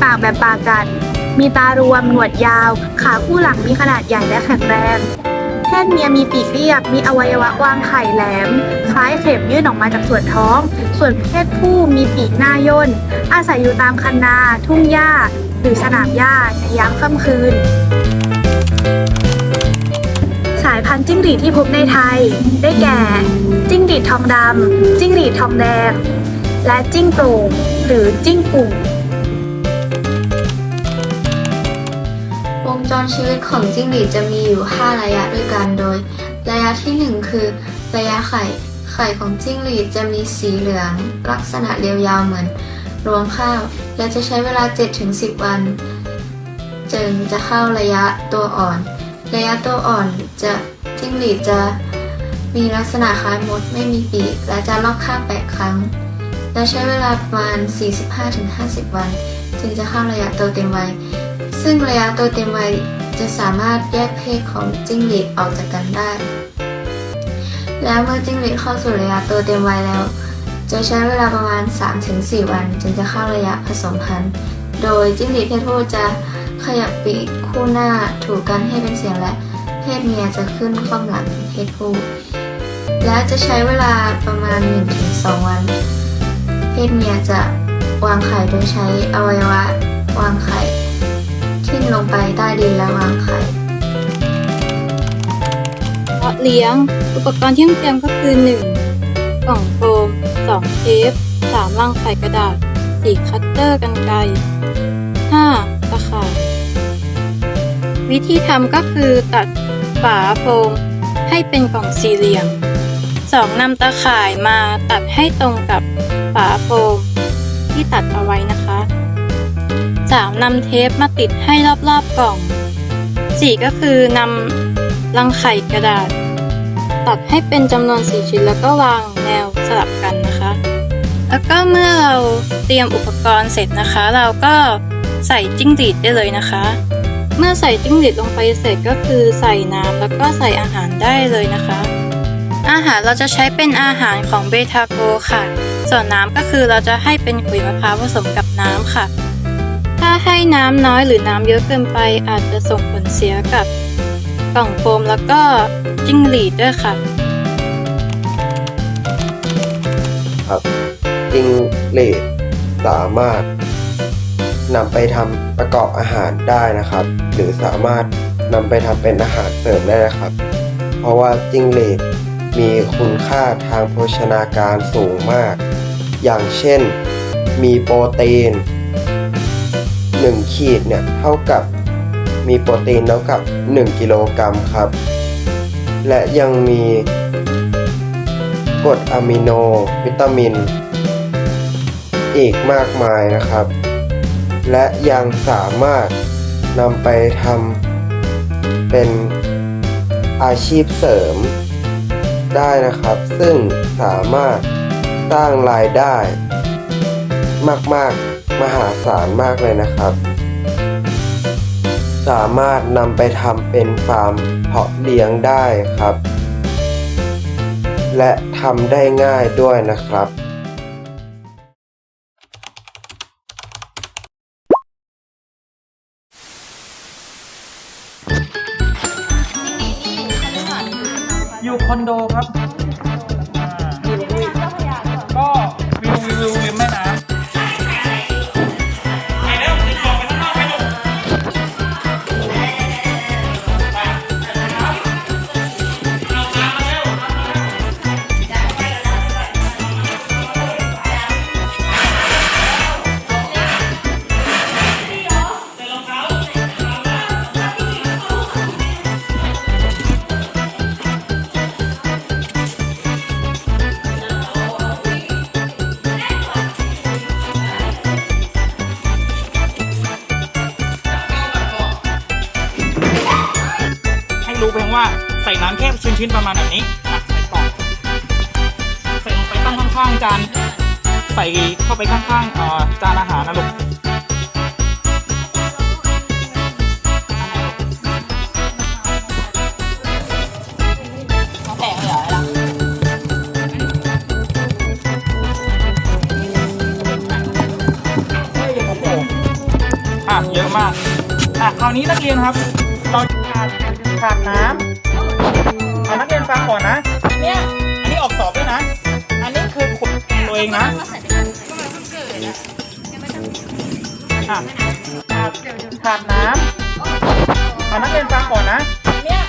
แบบปากันมีตารวมหนวดยาว ขาคู่หลังมีขนาดใหญ่และแข็งแรงเพศเมียมีปีกเรียบ มีอวัยวะวางไข่แหลม คล้ายเข็มยื่นออกมาจากส่วนท้อง ส่วนเพศผู้มีปีกหน้าย่น อาศัยอยู่ตามคันนา ทุ่งหญ้า หรือสนามหญ้าในยามค่ำคืน สายพันธุ์จิ้งหรีดที่พบในไทย ได้แก่ จิ้งหรีดทองดำจิ้งหรีดทองแดง และจิ้งโปร่งหรือจิ้งกุ่ง จรชีวิตของจิ้งหรีดจะมีอยู่ 5 ระยะด้วยกันโดย ระยะที่ 1 คือ ระยะไข่ ไข่ของจิ้งหรีดจะมีสีเหลือง ลักษณะเรียวยาวเหมือนรวงข้าว และจะใช้เวลา 7-10 วัน จึงจะเข้าระยะตัวอ่อน ระยะตัวอ่อนจะจิ้งหรีดจะมีลักษณะคล้ายมดไม่มีปีก และจะลอกข้างแปดครั้ง และใช้เวลาประมาณ 45-50 วัน จึงจะเข้าระยะโตเต็มวัย ซึ่งระยะโตเต็มวัยจะสามารถแยกเพศของจิ้งหรีดออกจากกันได้ แล้วเมื่อจิ้งหรีดเข้าสู่ระยะโตเต็มวัยแล้ว จะใช้เวลาประมาณ 3-4 วันจึงจะเข้าระยะผสมพันธุ์ โดยจิ้งหรีดเพศผู้จะขยับปีกคู่หน้าถูกกันให้เป็นเสียงและเพศเมียจะขึ้นข้อมหลังเพศผู้ และจะใช้เวลาประมาณ 1-2 วัน เพศเมียจะวางไข่โดยใช้อวัยวะ วางไข่ มลงไปใต้ดินและววางไข่เพาะเลี้ยง อุปกรณ์ที่ต้องเตรียมก็คือ 1. กล่องโฟม 2 เทป 3 ลังไข่กระดาษ 4 คัตเตอร์กันไกร 5. ตะข่ายวิธีทำก็คือตัดฝาโฟมให้เป็นกล่องสี่เหลี่ยม 2. นำตะข่ายมาตัดให้ตรงกับฝาโฟมที่ตัดเอาไว้นะคะ 3. นำเทปมาติดให้รอบๆกล่อง 4. ก็คือนำลังไข่กระดาษ ตัดให้เป็นจำนวน 4 ชิ้นแล้วก็วางแนวสลับกันนะคะ แล้วก็เมื่อเราเตรียมอุปกรณ์เสร็จนะคะ เราก็ใส่จิ้งหรีดได้เลยนะคะ เมื่อใส่จิ้งหรีดลงไปเสร็จก็คือใส่น้ำแล้วก็ใส่อาหารได้เลยนะคะ อาหารเราจะใช้เป็นอาหารของเบทาโกค่ะ ส่วนน้ำก็คือเราจะให้เป็นขุยมะพร้าวผสมกับน้ำค่ะ ให้น้ำน้อยหรือน้ำเยอะเกินไปอาจจะส่งผลเสียกับกล่องโฟมแล้วก็จิ้งหรีดด้วยค่ะ ครับจิงเลดสามารถนำไปทำประกอบอาหารได้นะครับ หรือสามารถนำไปทำเป็นอาหารเสริมได้นะครับ เพราะว่าจิงเลดมีคุณค่าทางโภชนาการสูงมาก อย่างเช่น มีโปรตีน 1 ขีดเนี่ยเท่ากับมีโปรตีนเท่ากับ 1 กิโลกรัมครับ และยังมีกรดอะมิโน วิตามิน อีกมากมายนะครับ และยังสามารถนำไปทำเป็นอาชีพเสริมได้นะครับ ซึ่งสามารถสร้างรายได้มาก ๆ มหาศาลมากเลยนะครับ สามารถนำไปทำเป็นฟาร์มเพาะเลี้ยงได้ครับ และทำได้ง่ายด้วยนะครับอยู่คอนโดครับ รู้เพียงว่าใส่น้ำแค่ชิ้นๆประมาณแบบนี้อะใส่กล่องใส่ลงไปตั้งข้างๆจานใส่เข้าไปข้างๆเอ่อจานอาหารนะลูกะเยอะมากอะคราวนี้นักเรียนครับเรา ขาดขาดน้ำเอานักเรียนฟังก่อนนะเนี่ยอันนี้ออกสอบด้วยนะ อันนี้คือขุดตัวเองนะขาดขาดน้ำเอานักเรียนฟังก่อนนะเนี่ย